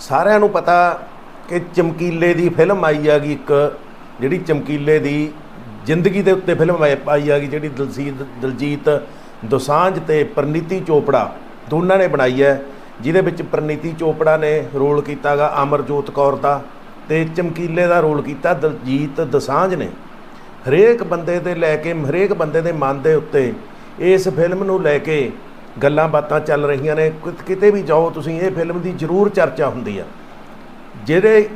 ਸਾਰਿਆਂ ਨੂੰ ਪਤਾ ਕਿ ਚਮਕੀਲੇ ਦੀ ਫਿਲਮ ਆਈ ਹੈਗੀ ਇੱਕ, ਜਿਹੜੀ ਚਮਕੀਲੇ ਦੀ ਜ਼ਿੰਦਗੀ ਦੇ ਉੱਤੇ ਫਿਲਮ ਆਈ ਆਈ ਹੈਗੀ, ਜਿਹੜੀ ਦਲਜੀਤ ਦਲਜੀਤ ਦੋਸਾਂਝ ਤੇ ਪ੍ਰਨੀਤੀ ਚੋਪੜਾ ਦੋਨਾਂ ਨੇ ਬਣਾਈ ਹੈ, ਜਿਹਦੇ ਵਿੱਚ ਪ੍ਰਨੀਤੀ ਚੋਪੜਾ ਨੇ ਰੋਲ ਕੀਤਾਗਾ ਅਮਰਜੋਤ ਕੌਰ ਦਾ ਤੇ ਚਮਕੀਲੇ ਦਾ ਰੋਲ ਕੀਤਾ ਦਲਜੀਤ ਦਸਾਂਝ ਨੇ। ਹਰੇਕ ਬੰਦੇ ਦੇ ਲੈ ਕੇ ਹਰੇਕ ਬੰਦੇ ਦੇ ਮਨ ਦੇ ਉੱਤੇ ਇਸ ਫਿਲਮ ਨੂੰ ਲੈ ਕੇ ਗੱਲਾਂ ਬਾਤਾਂ ਚੱਲ ਰਹੀਆਂ ਨੇ ਕਿਤ- ਕਿਤੇ ਵੀ ਜਾਓ ਤੁਸੀਂ, ਇਹ ਫਿਲਮ ਦੀ ਜ਼ਰੂਰ ਚਰਚਾ ਹੁੰਦੀ ਆ। ਜਿਹੜੇ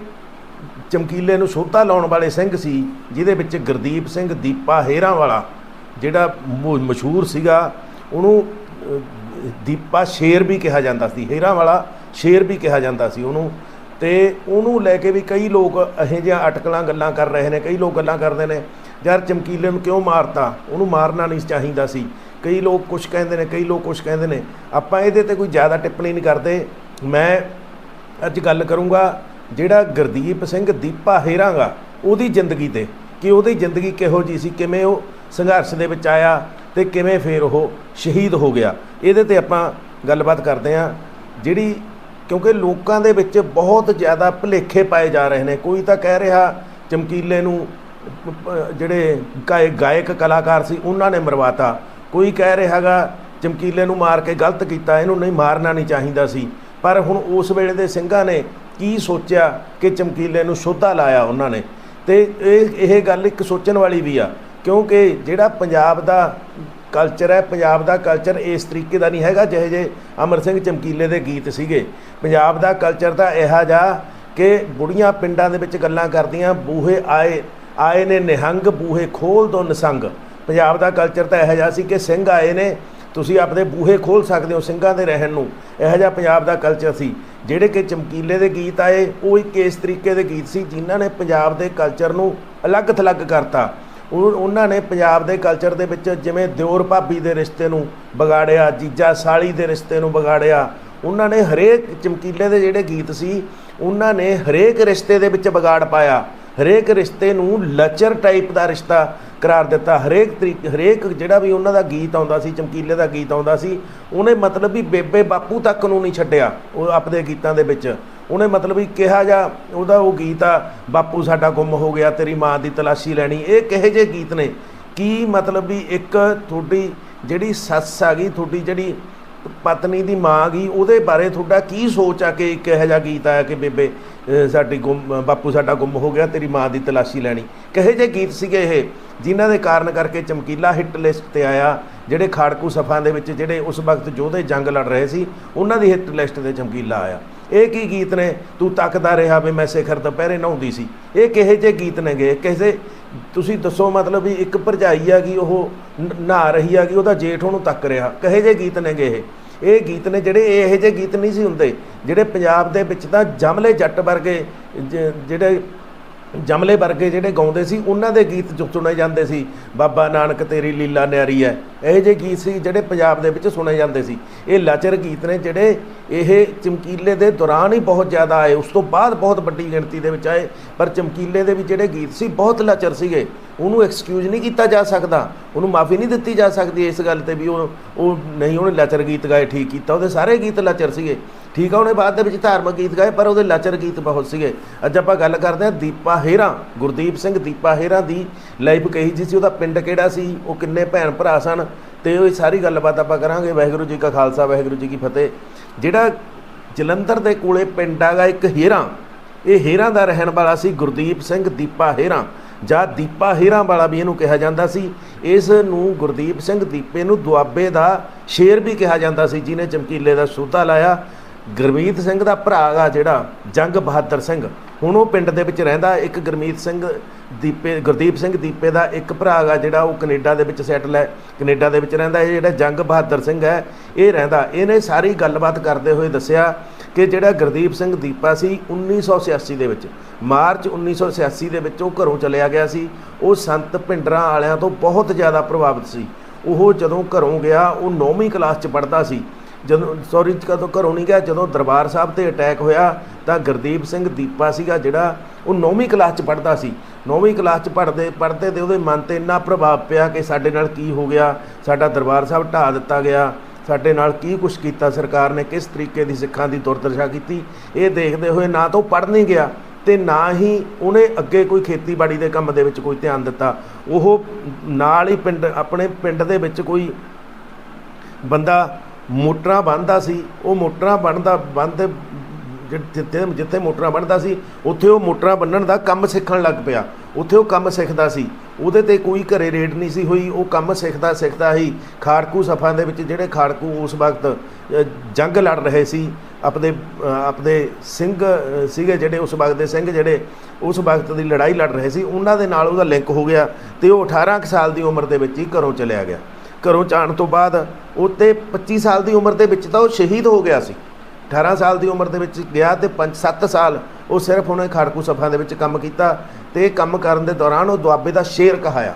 ਚਮਕੀਲੇ ਨੂੰ ਸੋਧਾ ਲਾਉਣ ਵਾਲੇ ਸਿੰਘ ਸੀ, ਜਿਹਦੇ ਵਿੱਚ ਗੁਰਦੀਪ ਸਿੰਘ ਦੀਪਾ ਹੇਰਾਂ ਵਾਲਾ ਜਿਹੜਾ ਮ- ਮਸ਼ਹੂਰ ਸੀਗਾ, ਉਹਨੂੰ ਦੀਪਾ ਸ਼ੇਰ ਵੀ ਕਿਹਾ ਜਾਂਦਾ ਸੀ ਹੇਰਾਂ ਵਾਲਾ ਸ਼ੇਰ ਵੀ ਕਿਹਾ ਜਾਂਦਾ ਸੀ ਉਹਨੂੰ। ਤੇ ਉਹਨੂੰ ਲੈ ਕੇ ਵੀ ਕਈ ਲੋਕ ਇਹੋ ਜਿਹੀਆਂ ਅਟਕਲਾਂ ਗੱਲਾਂ ਕਰ ਰਹੇ ਨੇ, ਕਈ ਲੋਕ ਗੱਲਾਂ ਕਰਦੇ ਨੇ, ਯਾਰ ਚਮਕੀਲੇ ਨੂੰ ਕਿਉਂ ਮਾਰਤਾ? ਉਹਨੂੰ ਮਾਰਨਾ ਨਹੀਂ ਚਾਹੀਦਾ ਸੀ। ਕਈ ਲੋਕ ਕੁਝ ਕਹਿੰਦੇ ਨੇ, ਕਈ ਲੋਕ ਕੁਝ ਕਹਿੰਦੇ ਨੇ। ਆਪਾਂ ਇਹਦੇ ਤੇ ਕੋਈ ਜ਼ਿਆਦਾ ਟਿੱਪਣੀ ਨਹੀਂ ਕਰਦੇ। ਮੈਂ ਅੱਜ ਗੱਲ ਕਰੂੰਗਾ ਜਿਹੜਾ ਗੁਰਦੀਪ ਸਿੰਘ ਦੀਪਾ ਹੇਰਾਂਗਾ ਉਹਦੀ ਜ਼ਿੰਦਗੀ ਤੇ। ਕਿ ਉਹਦੀ ਜ਼ਿੰਦਗੀ ਕਿਹੋ ਜੀ ਸੀ, ਕਿਵੇਂ ਉਹ ਸੰਘਰਸ਼ ਦੇ ਵਿੱਚ ਆਇਆ ਤੇ ਕਿਵੇਂ ਫੇਰ ਉਹ ਸ਼ਹੀਦ ਹੋ ਗਿਆ। ਇਹਦੇ ਤੇ ਆਪਾਂ ਗੱਲਬਾਤ ਕਰਦੇ ਹਾਂ। ਜਿਹੜੀ ਕਿਉਂਕਿ ਲੋਕਾਂ ਦੇ ਵਿੱਚ ਬਹੁਤ ਜ਼ਿਆਦਾ ਭੁਲੇਖੇ ਪਾਏ ਜਾ ਰਹੇ ਨੇ। ਕੋਈ ਤਾਂ ਕਹਿ ਰਿਹਾ, ਚਮਕੀਲੇ ਨੂੰ ਜਿਹੜੇ ਗਾਇ- ਗਾਇਕ ਕਲਾਕਾਰ ਸੀ, ਉਹਨਾਂ ਨੇ ਮਰਵਾਤਾ। ਕੋਈ ਕਹਿ ਰਿਹਾਗਾ ਚਮਕੀਲੇ ਨੂੰ ਮਾਰ ਕੇ ਗਲਤ ਕੀਤਾ, ਇਹਨੂੰ ਨਹੀਂ ਮਾਰਨਾ ਨਹੀਂ ਚਾਹੀਦਾ ਸੀ। ਪਰ ਹੁਣ ਉਸ ਵੇਲੇ ਦੇ ਸਿੰਘਾਂ ਨੇ ਕੀ ਸੋਚਿਆ ਕਿ ਚਮਕੀਲੇ ਨੂੰ ਸੋਧਾ ਲਾਇਆ ਉਹਨਾਂ ਨੇ? ਤੇ ਇਹ ਇਹ ਗੱਲ ਇੱਕ ਸੋਚਣ ਵਾਲੀ ਵੀ ਆ, ਕਿਉਂਕਿ ਜਿਹੜਾ ਪੰਜਾਬ ਦਾ ਕਲਚਰ ਹੈ, ਪੰਜਾਬ ਦਾ ਕਲਚਰ ਇਸ ਤਰੀਕੇ ਦਾ ਨਹੀਂ ਹੈਗਾ ਜਿਹੇ ਜੇ ਅਮਰ ਸਿੰਘ ਚਮਕੀਲੇ ਦੇ ਗੀਤ ਸੀਗੇ। ਪੰਜਾਬ ਦਾ ਕਲਚਰ ਤਾਂ ਇਹੋ ਜਿਹਾ ਕਿ ਬੁੜੀਆਂ ਪਿੰਡਾਂ ਦੇ ਵਿੱਚ ਗੱਲਾਂ ਕਰਦੀਆਂ, ਬੂਹੇ ਆਏ ਆਏ ਨੇ ਨਿਹੰਗ, ਬੂਹੇ ਖੋਲ ਦੋ ਨਿਸੰਗ। ਪੰਜਾਬ ਦਾ ਕਲਚਰ ਤਾਂ ਇਹੋ ਜਿਹਾ ਸੀ ਕਿ ਸਿੰਘ ਆਏ ਨੇ, ਤੁਸੀਂ ਆਪਣੇ ਬੂਹੇ ਖੋਲ ਸਕਦੇ ਹੋ ਸਿੰਘਾਂ ਦੇ ਰਹਿਣ ਨੂੰ। ਇਹੋ ਜਿਹਾ ਪੰਜਾਬ ਦਾ ਕਲਚਰ ਸੀ। ਜਿਹੜੇ ਕਿ ਚਮਕੀਲੇ ਦੇ ਗੀਤ ਆਏ, ਉਹ ਇੱਕ ਇਸ ਤਰੀਕੇ ਦੇ ਗੀਤ ਸੀ ਜਿਨ੍ਹਾਂ ਨੇ ਪੰਜਾਬ ਦੇ ਕਲਚਰ ਨੂੰ ਅਲੱਗ ਥਲੱਗ ਕਰਤਾ। ਉਹ ਉਹਨਾਂ ਨੇ ਪੰਜਾਬ ਦੇ ਕਲਚਰ ਦੇ ਵਿੱਚ ਜਿਵੇਂ ਦਿਓਰ ਭਾਬੀ ਦੇ ਰਿਸ਼ਤੇ ਨੂੰ ਵਿਗਾੜਿਆ, ਜੀਜਾ ਸਾਲੀ ਦੇ ਰਿਸ਼ਤੇ ਨੂੰ ਵਿਗਾੜਿਆ, ਉਹਨਾਂ ਨੇ ਹਰੇਕ ਚਮਕੀਲੇ ਦੇ ਜਿਹੜੇ ਗੀਤ ਸੀ, ਉਹਨਾਂ ਨੇ ਹਰੇਕ ਰਿਸ਼ਤੇ ਦੇ ਵਿੱਚ ਵਿਗਾੜ ਪਾਇਆ। ਹਰੇਕ ਰਿਸ਼ਤੇ ਨੂੰ ਲਚਰ ਟਾਈਪ ਦਾ ਰਿਸ਼ਤਾ ਕਰਾਰ ਦਿੱਤਾ। ਹਰੇਕ ਤਰੀਕ, ਹਰੇਕ ਜਿਹੜਾ ਵੀ ਉਹਨਾਂ ਦਾ ਗੀਤ ਆਉਂਦਾ ਸੀ, ਚਮਕੀਲੇ ਦਾ ਗੀਤ ਆਉਂਦਾ ਸੀ, ਉਹਨੇ ਮਤਲਬ ਵੀ ਬੇਬੇ ਬਾਪੂ ਤੱਕ ਨੂੰ ਨਹੀਂ ਛੱਡਿਆ ਉਹ ਆਪਣੇ ਗੀਤਾਂ ਦੇ ਵਿੱਚ। ਉਹਨੇ ਮਤਲਬ ਵੀ ਕਿਹਾ ਜਾ ਉਹਦਾ ਉਹ ਗੀਤ ਆ, ਬਾਪੂ ਸਾਡਾ ਗੁੰਮ ਹੋ ਗਿਆ, ਤੇਰੀ ਮਾਂ ਦੀ ਤਲਾਸ਼ੀ ਲੈਣੀ। ਇਹ ਕਿਹੇ ਜਿਹੇ ਗੀਤ ਨੇ? ਕੀ ਮਤਲਬ ਵੀ ਇੱਕ ਤੁਹਾਡੀ ਜਿਹੜੀ ਸੱਸ ਆ ਗਈ, ਤੁਹਾਡੀ ਜਿਹੜੀ ਪਤਨੀ ਦੀ ਮਾਂ ਗਈ, ਉਹਦੇ ਬਾਰੇ ਤੁਹਾਡਾ ਕੀ ਸੋਚ ਆ ਕਿ ਇੱਕ ਇਹੋ ਜਿਹਾ ਗੀਤ ਆਇਆ ਕਿ ਬੇਬੇ ਸਾਡੀ ਗੁੰਮ, ਬਾਪੂ ਸਾਡਾ ਗੁੰਮ ਹੋ ਗਿਆ, ਤੇਰੀ ਮਾਂ ਦੀ ਤਲਾਸ਼ੀ ਲੈਣੀ। ਕਹੇ ਜਿਹੇ ਗੀਤ ਸੀਗੇ ਇਹ, ਜਿਨ੍ਹਾਂ ਦੇ ਕਾਰਨ ਕਰਕੇ ਚਮਕੀਲਾ ਹਿੱਟ ਲਿਸਟ ਤੇ ਆਇਆ, ਜਿਹੜੇ ਖਾੜਕੂ ਸਫਾਂ ਦੇ ਵਿੱਚ ਜਿਹੜੇ ਉਸ ਵਕਤ ਯੋਧੇ ਜੰਗ ਲੜ ਰਹੇ ਸੀ, ਉਹਨਾਂ ਦੀ ਹਿੱਟ ਲਿਸਟ ਤੇ ਚਮਕੀਲਾ ਆਇਆ। ਇਹ ਕੀ ਗੀਤ ਨੇ? ਤੂੰ ਤੱਕਦਾ ਰਿਹਾ ਵੀ ਮੈਂ ਸਿਖਰ ਦੁਪਹਿਰੇ ਨਹਾਉਂਦੀ ਸੀ। ਇਹ ਕਿਹੇ ਜਿਹੇ ਗੀਤ ਨੇ ਗਏ ਕਿਸੇ ਤੁਸੀਂ ਦੱਸੋ ਮਤਲਬ ਵੀ ਇੱਕ ਭਰਜਾਈ ਆ ਗਈ, ਉਹ ਨਹਾ ਰਹੀ ਆ ਗਈ, ਉਹਦਾ ਜੇਠ ਉਹਨੂੰ ਤੱਕ ਰਿਹਾ। ਕਹੇ ਜਿਹੇ ਗੀਤ ਨੇਗੇ ਇਹ? ਇਹ ਗੀਤ ਨੇ ਜਿਹੜੇ ਇਹੋ ਜਿਹੇ ਗੀਤ ਨਹੀਂ ਸੀ ਹੁੰਦੇ, ਜਿਹੜੇ ਪੰਜਾਬ ਦੇ ਵਿੱਚ ਤਾਂ ਜਮਲੇ ਜੱਟ ਵਰਗੇ ਜ- ਜਿਹੜੇ ਜਮਲੇ ਵਰਗੇ ਜਿਹੜੇ ਗਾਉਂਦੇ ਸੀ, ਉਹਨਾਂ ਦੇ ਗੀਤ ਜੋ ਸੁਣੇ ਜਾਂਦੇ ਸੀ। ਬਾਬਾ ਨਾਨਕ ਤੇਰੀ ਲੀਲਾ ਨਿਆਰੀ ਹੈ ਇਹ ਜਿਹੇ ਗੀਤ ਸੀ ਜਿਹੜੇ ਪੰਜਾਬ ਦੇ ਵਿੱਚ ਸੁਣੇ ਜਾਂਦੇ ਸੀ। ਇਹ ਲਾਚਰ ਗੀਤ ਨੇ ਜਿਹੜੇ ਇਹ ਚਮਕੀਲੇ ਦੇ ਦੌਰਾਨ ਹੀ ਬਹੁਤ ਜ਼ਿਆਦਾ ਆਏ। ਉਸ ਤੋਂ ਬਾਅਦ ਬਹੁਤ ਵੱਡੀ ਗਿਣਤੀ ਦੇ ਵਿੱਚ ਆਏ। ਪਰ ਚਮਕੀਲੇ ਦੇ ਵੀ ਜਿਹੜੇ ਗੀਤ ਸੀ, ਬਹੁਤ ਲਚਰ ਸੀਗੇ। ਉਹਨੂੰ ਐਕਸਕਿਊਜ਼ ਨਹੀਂ ਕੀਤਾ ਜਾ ਸਕਦਾ। ਉਹਨੂੰ ਮਾਫੀ ਨਹੀਂ ਦਿੱਤੀ ਜਾ ਸਕਦੀ ਇਸ ਗੱਲ ਤੇ ਵੀ ਉਹ ਉਹ ਨਹੀਂ ਉਹਨੇ ਲਾਚਰ ਗੀਤ ਗਾਏ, ਠੀਕ ਕੀਤਾ। ਉਹਦੇ ਸਾਰੇ ਗੀਤ ਲਾਚਰ ਸੀਗੇ। ਠੀਕ ਆ, ਉਹਨੇ ਬਾਅਦ ਦੇ ਵਿੱਚ ਧਾਰਮਿਕ ਗੀਤ ਗਾਏ, ਪਰ ਉਹਦੇ ਲਚਰ ਗੀਤ ਬਹੁਤ ਸੀਗੇ। ਅੱਜ ਆਪਾਂ ਗੱਲ ਕਰਦੇ ਹਾਂ ਦੀਪਾ ਹੇਰਾ, ਗੁਰਦੀਪ ਸਿੰਘ ਦੀਪਾ ਹੇਰਾ ਦੀ ਲਾਈਫ ਕਹੀ ਜੀ ਸੀ, ਉਹਦਾ ਪਿੰਡ ਕਿਹੜਾ ਸੀ, ਉਹ ਕਿੰਨੇ ਭੈਣ ਭਰਾ ਸਨ, ਤੇ ਉਹ ਸਾਰੀ ਗੱਲਬਾਤ ਆਪਾਂ ਕਰਾਂਗੇ, ਵਾਹਿਗੁਰੂ ਜੀ ਕਾ ਖਾਲਸਾ, ਵਾਹਿਗੁਰੂ ਜੀ ਕੀ ਫਤਿਹ। ਜਿਹੜਾ ਜਲੰਧਰ ਦੇ ਕੋਲੇ ਪਿੰਡ ਹੈਗਾ ਇੱਕ ਹੇਰਾ, ਇਹ ਹੇਰਾਂ ਦਾ ਰਹਿਣ ਵਾਲਾ ਸੀ ਗੁਰਦੀਪ ਸਿੰਘ ਦੀਪਾ ਹੇਰਾਂ, ਜਾਂ ਦੀਪਾ ਹੇਰਾਂ ਵਾਲਾ ਵੀ ਇਹਨੂੰ ਕਿਹਾ ਜਾਂਦਾ ਸੀ। ਇਸ ਨੂੰ ਗੁਰਦੀਪ ਸਿੰਘ ਦੀਪੇ ਨੂੰ ਦੁਆਬੇ ਦਾ ਸ਼ੇਰ ਵੀ ਕਿਹਾ ਜਾਂਦਾ ਸੀ, ਜਿਹਨੇ ਚਮਕੀਲੇ ਦਾ ਸੋਧਾ ਲਾਇਆ। ਗੁਰਮੀਤ ਸਿੰਘ ਦਾ ਭਰਾ ਗਾ ਜਿਹੜਾ ਜੰਗ ਬਹਾਦਰ ਸਿੰਘ। ਹੁਣ ਉਹ ਪਿੰਡ ਦੇ ਵਿੱਚ ਰਹਿੰਦਾ, ਇੱਕ ਗੁਰਮੀਤ ਸਿੰਘ ਦੀਪੇ, ਗੁਰਦੀਪ ਸਿੰਘ ਦੀਪੇ ਦਾ ਇੱਕ ਭਰਾ ਗਾ ਜਿਹੜਾ ਉਹ ਕੈਨੇਡਾ ਦੇ ਵਿੱਚ ਸੈਟਲ ਹੈ। ਕੈਨੇਡਾ ਦੇ ਵਿੱਚ ਰਹਿੰਦਾ, ਇਹ ਜਿਹੜਾ ਜੰਗ ਬਹਾਦਰ ਸਿੰਘ ਹੈ, ਇਹ ਰਹਿੰਦਾ। ਇਹਨੇ ਸਾਰੀ ਗੱਲਬਾਤ ਕਰਦੇ ਹੋਏ ਦੱਸਿਆ ਕਿ ਜਿਹੜਾ ਗੁਰਦੀਪ ਸਿੰਘ ਦੀਪਾ ਸੀ 1986 ਦੇ ਵਿੱਚ, ਮਾਰਚ 1986 ਦੇ ਵਿੱਚ ਉਹ ਘਰੋਂ ਚਲਿਆ ਗਿਆ ਸੀ। ਉਹ ਸੰਤ ਭਿੰਡਰਾਂ ਵਾਲਿਆਂ ਤੋਂ ਬਹੁਤ ਜ਼ਿਆਦਾ ਪ੍ਰਭਾਵਿਤ ਸੀ। ਉਹ ਜਦੋਂ ਘਰੋਂ ਗਿਆ, ਉਹ 9ਵੀਂ ਕਲਾਸ 'ਚ ਪੜ੍ਹਦਾ ਸੀ। ਜਦੋਂ ਸੌਰੀ ਕਦੋਂ ਘਰੋਂ ਨਹੀਂ ਗਿਆ, ਜਦੋਂ ਦਰਬਾਰ ਸਾਹਿਬ ਤੇ ਅਟੈਕ ਹੋਇਆ, ਤਾਂ ਗੁਰਦੀਪ ਸਿੰਘ ਦੀਪਾ ਸੀਗਾ ਜਿਹੜਾ, ਉਹ 9ਵੀਂ ਕਲਾਸ 'ਚ ਪੜ੍ਹਦਾ ਸੀ। 9ਵੀਂ ਕਲਾਸ 'ਚ ਪੜ੍ਹਦੇ ਪੜ੍ਹਦੇ ਤੇ ਉਹਦੇ ਮਨ ਤੇ ਇੰਨਾ ਪ੍ਰਭਾਵ ਪਿਆ ਕਿ ਸਾਡੇ ਨਾਲ ਕੀ ਹੋ ਗਿਆ, ਸਾਡਾ ਦਰਬਾਰ ਸਾਹਿਬ ਢਾਹ ਦਿੱਤਾ ਗਿਆ, ਸਾਡੇ ਨਾਲ ਕੀ ਕੁਛ ਕੀਤਾ ਸਰਕਾਰ ਨੇ, ਕਿਸ ਤਰੀਕੇ ਦੀ ਸਿੱਖਾਂ ਦੀ ਦੁਰਦਸ਼ਾ ਕੀਤੀ। ਇਹ ਦੇਖਦੇ ਹੋਏ ਨਾ ਤਾਂ ਉਹ ਪੜ੍ਹ ਨਹੀਂ ਗਿਆ ਤੇ ਨਾ ਹੀ ਉਹਨੇ ਅੱਗੇ ਕੋਈ ਖੇਤੀਬਾੜੀ ਦੇ ਕੰਮ ਦੇ ਵਿੱਚ ਕੋਈ ਧਿਆਨ ਦਿੱਤਾ। ਉਹ ਨਾਲ ਹੀ ਪਿੰਡ, ਆਪਣੇ ਪਿੰਡ ਦੇ ਵਿੱਚ ਕੋਈ ਬੰਦਾ ਮੋਟਰਾਂ ਬੰਨਦਾ ਸੀ ਉਹ ਮੋਟਰਾਂ ਬੰਨਦਾ ਬੰਦ ਜਿੱਥੇ ਜਿੱਥੇ ਮੋਟਰਾਂ ਬੰਨਦਾ ਸੀ ਉੱਥੇ ਉਹ ਮੋਟਰਾਂ ਬੰਨਣ ਦਾ ਕੰਮ ਸਿੱਖਣ ਲੱਗ ਪਿਆ। ਉੱਥੇ ਉਹ ਕੰਮ ਸਿੱਖਦਾ ਸੀ। ਉਹਦੇ ਤੇ ਕੋਈ ਘਰੇ ਰੇਡ ਨਹੀਂ ਸੀ ਹੋਈ ਉਹ ਕੰਮ ਸਿੱਖਦਾ ਸਿੱਖਦਾ ਹੀ ਖਾੜਕੂ ਸਫਾਂ ਦੇ ਵਿੱਚ ਜਿਹੜੇ ਖਾੜਕੂ ਉਸ ਵਕਤ ਜੰਗ ਲੜ ਰਹੇ ਸੀ ਆਪਣੇ ਅ, ਆਪਣੇ ਸਿੰਘ ਸੀਗੇ ਜਿਹੜੇ ਉਸ ਵਕਤ ਦੇ ਸਿੰਘ ਜਿਹੜੇ ਉਸ ਵਕਤ ਦੀ ਲੜਾਈ ਲੜ ਰਹੇ ਸੀ ਉਹਨਾਂ ਦੇ ਨਾਲ ਉਹਦਾ ਲਿੰਕ ਹੋ ਗਿਆ ਤੇ ਉਹ 18 ਕੁ ਸਾਲ ਦੀ ਉਮਰ ਦੇ ਵਿੱਚ ਹੀ ਘਰੋਂ ਚਲਿਆ ਗਿਆ। ਘਰੋਂ ਜਾਣ ਤੋਂ ਬਾਅਦ ਉਹ ਤੇ 25 ਸਾਲ ਦੀ ਉਮਰ ਦੇ ਵਿੱਚ ਤਾਂ ਉਹ ਸ਼ਹੀਦ ਹੋ ਗਿਆ ਸੀ। 18 ਸਾਲ ਦੀ ਉਮਰ ਦੇ ਵਿੱਚ ਗਿਆ ਤੇ 5-7 ਸਾਲ ਉਹ ਸਿਰਫ ਉਹਨੇ ਖਾੜਕੂ ਸਫਾ ਦੇ ਵਿੱਚ ਕੰਮ ਕੀਤਾ ਤੇ ਕੰਮ ਕਰਨ ਦੇ ਦੌਰਾਨ ਉਹ ਦੁਆਬੇ ਦਾ ਸ਼ੇਰ ਕਹਾਇਆ।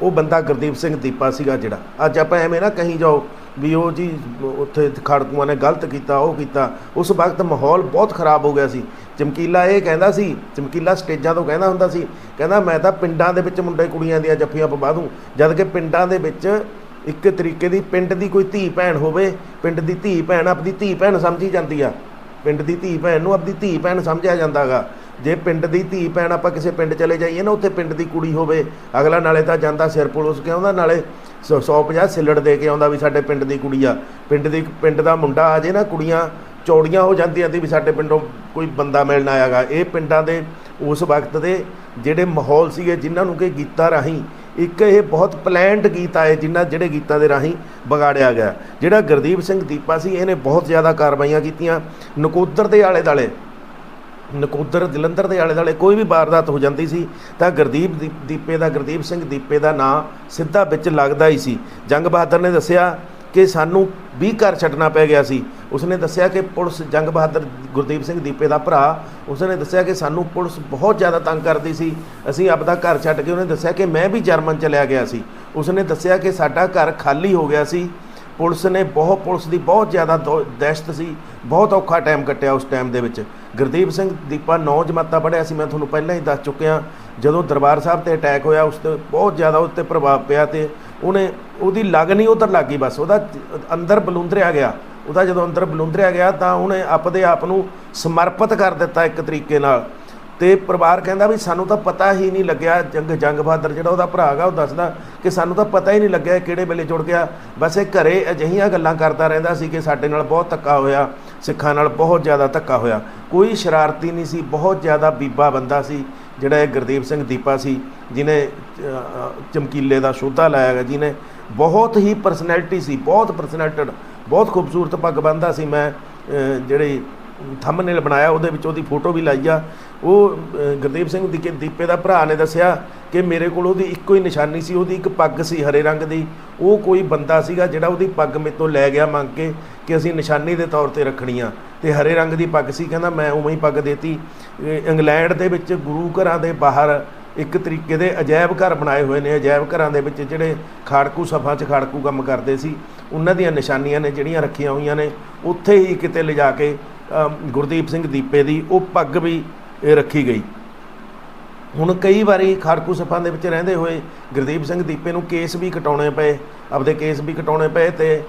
ਉਹ ਬੰਦਾ ਗੁਰਦੀਪ ਸਿੰਘ ਦੀਪਾ ਸੀਗਾ ਜਿਹੜਾ। ਅੱਜ ਆਪਾਂ ਐਵੇਂ ਨਾ ਕਹੀ ਜਾਓ ਵੀ ਉਹ ਜੀ ਉੱਥੇ ਖਾੜਕੂਆਂ ਨੇ ਗਲਤ ਕੀਤਾ, ਉਹ ਕੀਤਾ। ਉਸ ਵਕਤ ਮਾਹੌਲ ਬਹੁਤ ਖਰਾਬ ਹੋ ਗਿਆ ਸੀ। ਚਮਕੀਲਾ ਇਹ ਕਹਿੰਦਾ ਸੀ, ਚਮਕੀਲਾ ਸਟੇਜਾਂ ਤੋਂ ਕਹਿੰਦਾ ਹੁੰਦਾ ਸੀ, ਕਹਿੰਦਾ ਮੈਂ ਤਾਂ ਪਿੰਡਾਂ ਦੇ ਵਿੱਚ ਮੁੰਡੇ ਕੁੜੀਆਂ ਦੀਆਂ ਜੱਫੀਆਂ ਪਵਾ ਦੂੰ, ਜਦ ਕਿ ਪਿੰਡਾਂ ਦੇ ਵਿੱਚ ਇੱਕ ਤਰੀਕੇ ਦੀ ਪਿੰਡ ਦੀ ਕੋਈ ਧੀ ਭੈਣ ਹੋਵੇ, ਪਿੰਡ ਦੀ ਧੀ ਭੈਣ ਆਪਣੀ ਧੀ ਭੈਣ ਸਮਝੀ ਜਾਂਦੀ ਆ। ਪਿੰਡ ਦੀ ਧੀ ਭੈਣ ਨੂੰ ਆਪਣੀ ਧੀ ਭੈਣ ਸਮਝਿਆ ਜਾਂਦਾਗਾ ਜੇ ਪਿੰਡ ਦੀ ਧੀ ਭੈਣ ਆਪਾਂ ਕਿਸੇ ਪਿੰਡ ਚਲੇ ਜਾਈਏ ਨਾ, ਉੱਥੇ ਪਿੰਡ ਦੀ ਕੁੜੀ ਹੋਵੇ, ਅਗਲਾ ਨਾਲੇ ਤਾਂ ਜਾਂਦਾ ਸਿਰ ਪੁਲਿਸ ਕੇ ਆਉਂਦਾ ਨਾਲੇ 150 ਸਿੱਲੜ ਦੇ ਕੇ ਆਉਂਦਾ ਵੀ ਸਾਡੇ ਪਿੰਡ ਦੀ ਕੁੜੀ ਆ। ਪਿੰਡ ਦੀ, ਪਿੰਡ ਦਾ ਮੁੰਡਾ ਆ ਜੇ ਨਾ, ਕੁੜੀਆਂ ਚੌੜੀਆਂ ਹੋ ਜਾਂਦੀਆਂ ਸੀ ਵੀ ਸਾਡੇ ਪਿੰਡੋਂ ਕੋਈ ਬੰਦਾ ਮਿਲਣ ਆਇਆਗਾ ਇਹ ਪਿੰਡਾਂ ਦੇ ਉਸ ਵਕਤ ਦੇ ਜਿਹੜੇ ਮਾਹੌਲ ਸੀਗੇ, ਜਿਨ੍ਹਾਂ ਨੂੰ ਕਿ ਗੀਤਾਂ ਰਾਹੀਂ ਇੱਕ ਇਹ ਬਹੁਤ ਪਲੈਨਡ ਗੀਤ ਆਏ ਜਿਨ੍ਹਾਂ ਜਿਹੜੇ ਗੀਤਾਂ ਦੇ ਰਾਹੀਂ ਵਿਗਾੜਿਆ ਗਿਆ। ਜਿਹੜਾ ਗੁਰਦੀਪ ਸਿੰਘ ਦੀਪਾ ਸੀ, ਇਹਨੇ ਬਹੁਤ ਜ਼ਿਆਦਾ ਕਾਰਵਾਈਆਂ ਕੀਤੀਆਂ। ਨਕੋਦਰ ਦੇ ਆਲੇ ਦਾਲੇ ਨਕੋਦਰ, ਜਲੰਧਰ ਦੇ ਆਲੇ ਦਾਲੇ ਕੋਈ ਵੀ ਵਾਰਦਾਤ ਹੋ ਜਾਂਦੀ ਸੀ, ਤਾਂ ਗੁਰਦੀਪ ਦੀਪੇ ਦਾ, ਗੁਰਦੀਪ ਸਿੰਘ ਦੀਪੇ ਦਾ ਨਾਂ ਸਿੱਧਾ ਵਿੱਚ ਲੱਗਦਾ ਹੀ ਸੀ। ਜੰਗ ਬਹਾਦਰ ਨੇ ਦੱਸਿਆ ਕਿ ਸਾਨੂੰ 20 ਘਰ ਛੱਡਣਾ ਪੈ ਗਿਆ ਸੀ। ਉਸਨੇ ਦੱਸਿਆ ਕਿ ਪੁਲਿਸ ਜੰਗ ਬਹਾਦਰ ਗੁਰਦੀਪ ਸਿੰਘ ਦੀਪੇ ਦਾ ਭਰਾ, ਉਸਨੇ ਦੱਸਿਆ ਕਿ ਸਾਨੂੰ ਪੁਲਿਸ ਬਹੁਤ ਜ਼ਿਆਦਾ ਤੰਗ ਕਰਦੀ ਸੀ। ਅਸੀਂ ਆਪਦਾ ਘਰ ਛੱਡ ਕੇ ਉਹਨੇ ਦੱਸਿਆ ਕਿ ਮੈਂ ਵੀ ਜਰਮਨ ਚਲਿਆ ਗਿਆ ਸੀ। ਉਸਨੇ ਦੱਸਿਆ ਕਿ ਸਾਡਾ ਘਰ ਖਾਲੀ ਹੋ ਗਿਆ ਸੀ। ਪੁਲਿਸ ਨੇ ਬਹੁਤ, ਪੁਲਿਸ ਦੀ ਬਹੁਤ ਜ਼ਿਆਦਾ ਦੌ- ਦਹਿਸ਼ਤ ਸੀ। ਬਹੁਤ ਔਖਾ ਟਾਈਮ ਕੱਟਿਆ ਉਸ ਟਾਈਮ ਦੇ ਵਿੱਚ। ਗੁਰਦੀਪ ਸਿੰਘ ਦੀਪਾ ਨੌ ਜਮਾਤਾਂ ਪੜ੍ਹਿਆ ਸੀ, ਮੈਂ ਤੁਹਾਨੂੰ ਪਹਿਲਾਂ ਹੀ ਦੱਸ ਚੁੱਕਿਆ। ਜਦੋਂ ਦਰਬਾਰ ਸਾਹਿਬ ਤੇ ਅਟੈਕ ਹੋਇਆ, ਉਸ ਤੇ ਬਹੁਤ ਜ਼ਿਆਦਾ ਉਸ ਤੇ ਪ੍ਰਭਾਵ ਪਿਆ ਤੇ ਉਹਨੇ, ਉਹਦੀ ਲੱਗ ਨਹੀਂ, ਉਧਰ ਲੱਗੀ ਬਸ। ਉਹਦਾ ਅੰਦਰ ਬਲੁੰਦਰਿਆ ਗਿਆ। ਉਹਦਾ ਜਦੋਂ ਅੰਦਰ ਬਲੁੰਦਰਿਆ ਗਿਆ ਤਾਂ ਉਹਨੇ ਆਪਦੇ ਆਪ ਨੂੰ ਸਮਰਪਿਤ ਕਰ ਦਿੱਤਾ ਇੱਕ ਤਰੀਕੇ ਨਾਲ। ਤੇ ਪਰਿਵਾਰ ਕਹਿੰਦਾ ਵੀ ਸਾਨੂੰ ਤਾਂ ਪਤਾ ਹੀ ਨਹੀਂ ਲੱਗਿਆ, ਜੰਗ ਜੰਗ ਬਹਾਦਰ ਜਿਹੜਾ ਉਹਦਾ ਭਰਾ ਹੈਗਾ, ਉਹ ਦੱਸਦਾ ਕਿ ਸਾਨੂੰ ਤਾਂ ਪਤਾ ਹੀ ਨਹੀਂ ਲੱਗਿਆ ਕਿਹੜੇ ਵੇਲੇ ਜੁੜ ਗਿਆ। ਬਸ ਇਹ ਘਰੇ ਅਜਿਹੀਆਂ ਗੱਲਾਂ ਕਰਦਾ ਰਹਿੰਦਾ ਸੀ ਕਿ ਸਾਡੇ ਨਾਲ ਬਹੁਤ ਧੱਕਾ ਹੋਇਆ, ਸਿੱਖਾਂ ਨਾਲ ਬਹੁਤ ਜ਼ਿਆਦਾ ਧੱਕਾ ਹੋਇਆ। ਕੋਈ ਸ਼ਰਾਰਤੀ ਨਹੀਂ ਸੀ, ਬਹੁਤ ਜ਼ਿਆਦਾ ਬੀਬਾ ਬੰਦਾ ਸੀ, ਜਿਹੜਾ ਇਹ ਗੁਰਦੀਪ ਸਿੰਘ ਦੀਪਾ ਸੀ ਜਿਨੇ ਚਮਕੀਲੇ ਦਾ ਸੋਧਾ ਲਾਇਆ ਗਿਆ ਜਿਨੇ ਬਹੁਤ ਹੀ ਪਰਸਨੈਲਿਟੀ ਸੀ, ਬਹੁਤ ਪਰਸਨੈਲਿਟਡ ਬਹੁਤ ਖੂਬਸੂਰਤ ਪੱਗ ਬੰਨਦਾ ਸੀ ਮੈਂ ਜਿਹੜੇ ਜਿਹੜੀ ਥੰਬਨੇਲ ਬਣਾਇਆ, ਉਹਦੇ ਵਿੱਚ ਉਹਦੀ ਫੋਟੋ ਵੀ ਲਾਈ ਆ। ਉਹ ਗੁਰਦੀਪ ਸਿੰਘ ਦੀ ਦੀਪੇ ਦਾ ਭਰਾ ਨੇ ਦੱਸਿਆ ਕਿ ਮੇਰੇ ਕੋਲ ਉਹਦੀ ਇੱਕੋ ਹੀ ਨਿਸ਼ਾਨੀ ਸੀ, ਉਹਦੀ ਇੱਕ ਪੱਗ ਸੀ ਹਰੇ ਰੰਗ ਦੀ। ਉਹ ਕੋਈ ਬੰਦਾ ਸੀਗਾ ਜਿਹੜਾ ਉਹਦੀ ਪੱਗ ਮੇਰੇ ਤੋਂ ਲੈ ਗਿਆ ਮੰਗ ਕੇ ਕਿ ਅਸੀਂ ਨਿਸ਼ਾਨੀ ਦੇ ਤੌਰ ਤੇ ਰੱਖਣੀ ਆ। ਤੇ ਹਰੇ ਰੰਗ ਦੀ ਪੱਗ ਸੀ, ਕਹਿੰਦਾ ਮੈਂ ਉਵੇਂ ਹੀ ਪੱਗ ਦੇਤੀ। ਇੰਗਲੈਂਡ ਦੇ ਵਿੱਚ ਗੁਰੂ ਘਰਾਂ ਦੇ ਬਾਹਰ ਇੱਕ ਤਰੀਕੇ ਦੇ ਅਜਾਇਬ ਘਰ ਬਣਾਏ ਹੋਏ ਨੇ। ਅਜਾਇਬ ਘਰਾਂ ਦੇ ਵਿੱਚ ਜਿਹੜੇ ਖਾੜਕੂ ਸਫਾ 'ਚ ਖਾੜਕੂ ਕੰਮ ਕਰਦੇ ਸੀ, ਉਹਨਾਂ ਦੀਆਂ ਨਿਸ਼ਾਨੀਆਂ ਨੇ ਜਿਹੜੀਆਂ ਰੱਖੀਆਂ ਹੋਈਆਂ ਨੇ। ਉੱਥੇ ਹੀ ਕਿਤੇ ਲਿਜਾ ਕੇ ਗੁਰਦੀਪ ਸਿੰਘ ਦੀਪੇ ਦੀ ਉਹ ਪੱਗ ਵੀ ਰੱਖੀ ਗਈ। ਹੁਣ ਕਈ ਵਾਰੀ ਖਾੜਕੂ ਸਫਾ ਦੇ ਵਿੱਚ ਰਹਿੰਦੇ ਹੋਏ ਗੁਰਦੀਪ ਸਿੰਘ ਦੀਪੇ ਨੂੰ ਕੇਸ ਵੀ ਕਟਾਉਣੇ ਪਏ, ਆਪਦੇ ਕੇਸ ਵੀ ਕਟਾਉਣੇ ਪਏ ਤੇ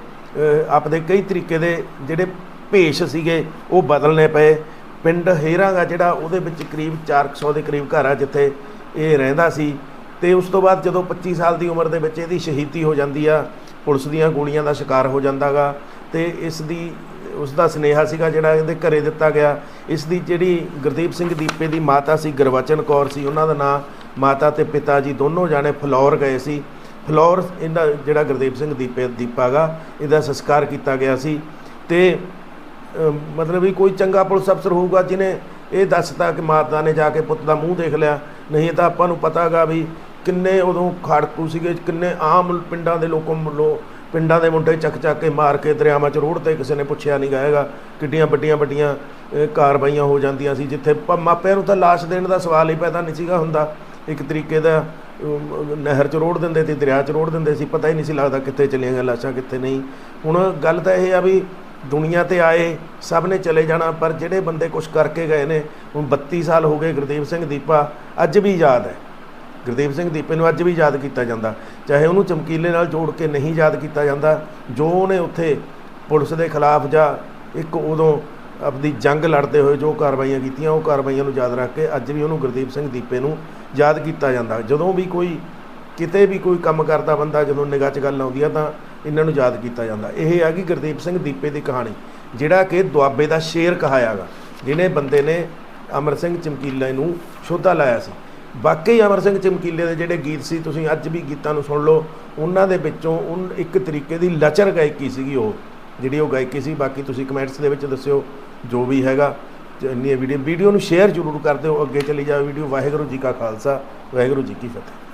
ਆਪਦੇ ਕਈ ਤਰੀਕੇ ਦੇ ਜਿਹੜੇ ਭੇਸ਼ ਸੀਗੇ, ਉਹ ਬਦਲਨੇ ਪਏ। ਪਿੰਡ ਹੇਰਾਂਗਾ ਜਿਹੜਾ, ਉਹਦੇ ਵਿੱਚ ਕਰੀਬ 400 ਦੇ ਕਰੀਬ ਘਰ ਆ ਜਿੱਥੇ ਇਹ ਰਹਿੰਦਾ ਸੀ ਤੇ ਉਸ ਤੋਂ ਬਾਅਦ ਜਦੋਂ 25 ਸਾਲ ਦੀ ਉਮਰ ਦੇ ਵਿੱਚ ਇਹਦੀ ਸ਼ਹੀਦੀ ਹੋ ਜਾਂਦੀ ਆ, ਪੁਲਿਸ ਦੀਆਂ ਗੋਲੀਆਂ ਦਾ ਸ਼ਿਕਾਰ ਹੋ ਜਾਂਦਾਗਾ ਤੇ ਇਸ ਦੀ, ਉਸ ਦਾ ਸਨੇਹਾ ਸੀਗਾ ਜਿਹੜਾ ਇਹਦੇ ਘਰੇ ਦਿੱਤਾ ਗਿਆ। ਇਸ ਦੀ ਜਿਹੜੀ ਗੁਰਦੀਪ ਸਿੰਘ ਦੀਪੇ ਦੀ ਮਾਤਾ ਸੀ, ਗੁਰਵਚਨ ਕੌਰ ਸੀ, ਉਹਨਾਂ ਦਾ ਨਾਂ ਮਾਤਾ ਤੇ ਪਿਤਾ ਜੀ ਦੋਨੋਂ ਜਾਣੇ ਫਲੌਰ ਗਏ ਸੀ। ਫਲੌਰ ਇਹਦਾ ਜਿਹੜਾ ਗੁਰਦੀਪ ਸਿੰਘ ਦੀਪੇ ਦੀਪਾ ਗਾ ਇਹਦਾ ਸੰਸਕਾਰ ਕੀਤਾ ਗਿਆ ਸੀ ਤੇ ਮਤਲਬ ਵੀ ਕੋਈ ਚੰਗਾ ਪੁਲਿਸ ਅਫਸਰ ਹੋਊਗਾ ਜਿਹਨੇ ਇਹ ਦੱਸਤਾ ਕਿ ਮਾਤਾ ਨੇ ਜਾ ਕੇ ਪੁੱਤ ਦਾ ਮੂੰਹ ਦੇਖ ਲਿਆ। ਨਹੀਂ ਤਾਂ ਆਪਾਂ ਨੂੰ ਪਤਾਗਾ ਵੀ ਕਿੰਨੇ ਉਦੋਂ ਖਾੜਕੂ ਸੀਗੇ, ਕਿੰਨੇ ਆਮ ਪਿੰਡਾਂ ਦੇ ਲੋਕਾਂ ਵੱਲੋਂ ਪਿੰਡਾਂ ਦੇ ਮੁੰਡੇ ਚੱਕ ਚੱਕ ਕੇ ਮਾਰ ਕੇ ਦਰਿਆਵਾਂ 'ਚ ਰੋੜ ਤੇ ਕਿਸੇ ਨੇ ਪੁੱਛਿਆ ਨਹੀਂ ਗਾਏਗਾ ਕਿੱਡੀਆਂ ਵੱਡੀਆਂ ਵੱਡੀਆਂ ਕਾਰਵਾਈਆਂ ਹੋ ਜਾਂਦੀਆਂ ਸੀ, ਜਿੱਥੇ ਮਾਪਿਆਂ ਨੂੰ ਤਾਂ ਲਾਸ਼ ਦੇਣ ਦਾ ਸਵਾਲ ਹੀ ਪੈਦਾ ਨਹੀਂ ਸੀਗਾ ਹੁੰਦਾ। ਇੱਕ ਤਰੀਕੇ ਦਾ ਨਹਿਰ 'ਚ ਰੋੜ ਦਿੰਦੇ ਤੇ ਦਰਿਆ 'ਚ ਰੋੜ ਦਿੰਦੇ ਸੀ, ਪਤਾ ਹੀ ਨਹੀਂ ਸੀ ਲੱਗਦਾ ਕਿੱਥੇ ਚਲੀਆਂ ਗਈਆਂ ਲਾਸ਼ਾਂ, ਕਿੱਥੇ ਨਹੀਂ। ਹੁਣ ਗੱਲ ਤਾਂ ਇਹ ਆ ਵੀ ਦੁਨੀਆ ਤੇ ਆਏ, ਸਭ ਨੇ ਚਲੇ ਜਾਣਾ, ਪਰ ਜਿਹੜੇ ਬੰਦੇ ਕੁਝ ਕਰਕੇ ਗਏ ਨੇ, ਹੁਣ 32 ਸਾਲ ਹੋ ਗਏ ਗੁਰਦੀਪ ਸਿੰਘ ਦੀਪਾ, ਅੱਜ ਵੀ ਯਾਦ ਹੈ। ਗੁਰਦੀਪ ਸਿੰਘ ਦੀਪੇ ਨੂੰ ਅੱਜ ਵੀ ਯਾਦ ਕੀਤਾ ਜਾਂਦਾ। ਚਾਹੇ ਉਹਨੂੰ ਚਮਕੀਲੇ ਨਾਲ ਜੋੜ ਕੇ ਨਹੀਂ ਯਾਦ ਕੀਤਾ ਜਾਂਦਾ, ਜੋ ਉਹਨੇ ਉੱਥੇ ਪੁਲਿਸ ਦੇ ਖਿਲਾਫ ਜਾਂ ਇੱਕ ਉਦੋਂ ਆਪਣੀ ਜੰਗ ਲੜਦੇ ਹੋਏ ਜੋ ਕਾਰਵਾਈਆਂ ਕੀਤੀਆਂ, ਉਹ ਕਾਰਵਾਈਆਂ ਨੂੰ ਯਾਦ ਰੱਖ ਕੇ ਅੱਜ ਵੀ ਉਹਨੂੰ ਗੁਰਦੀਪ ਸਿੰਘ ਦੀਪੇ ਨੂੰ ਯਾਦ ਕੀਤਾ ਜਾਂਦਾ। ਜਦੋਂ ਵੀ ਕੋਈ ਕਿਤੇ ਵੀ ਕੋਈ ਕੰਮ ਕਰਦਾ ਬੰਦਾ, ਜਦੋਂ ਨਿਗਾਹ 'ਚ ਗੱਲ ਆਉਂਦੀ ਆ, ਤਾਂ ਇਹਨਾਂ ਨੂੰ ਯਾਦ ਕੀਤਾ ਜਾਂਦਾ। ਇਹ ਆ ਕਿ ਗੁਰਦੀਪ ਸਿੰਘ ਦੀਪੇ ਦੀ ਕਹਾਣੀ, ਜਿਹੜਾ ਕਿ ਦੁਆਬੇ ਦਾ ਸ਼ੇਰ ਕਹਾਇਆਗਾ, ਜਿਹਨੇ ਬੰਦੇ ਨੇ ਅਮਰ ਸਿੰਘ ਚਮਕੀਲੇ ਨੂੰ ਸ਼ੋਧਾ ਲਾਇਆ ਸੀ। ਵਾਕਈ ਅਮਰ ਸਿੰਘ ਚਮਕੀਲੇ ਦੇ ਜਿਹੜੇ ਗੀਤ ਸੀ, ਤੁਸੀਂ ਅੱਜ ਵੀ ਗੀਤਾਂ ਨੂੰ ਸੁਣ ਲਓ, ਉਹਨਾਂ ਦੇ ਵਿੱਚੋਂ ਉਨ ਇੱਕ ਤਰੀਕੇ ਦੀ ਲਚਰ ਗਾਇਕੀ ਸੀਗੀ ਉਹ, ਜਿਹੜੀ ਉਹ ਗਾਇਕੀ ਸੀ। ਬਾਕੀ ਤੁਸੀਂ ਕਮੈਂਟਸ ਦੇ ਵਿੱਚ ਦੱਸਿਓ, ਜੋ ਵੀ ਹੈਗਾ ਇੰਨੀ ਵੀਡੀਓ ਵੀਡੀਓ ਨੂੰ ਸ਼ੇਅਰ ਜ਼ਰੂਰ ਕਰ ਦਿਓ। ਅੱਗੇ ਚਲੀ ਜਾਵੇ ਵੀਡੀਓ ਵਾਹਿਗੁਰੂ ਜੀ ਕਾ ਖਾਲਸਾ, ਵਾਹਿਗੁਰੂ ਜੀ ਕੀ ਫਤਿਹ।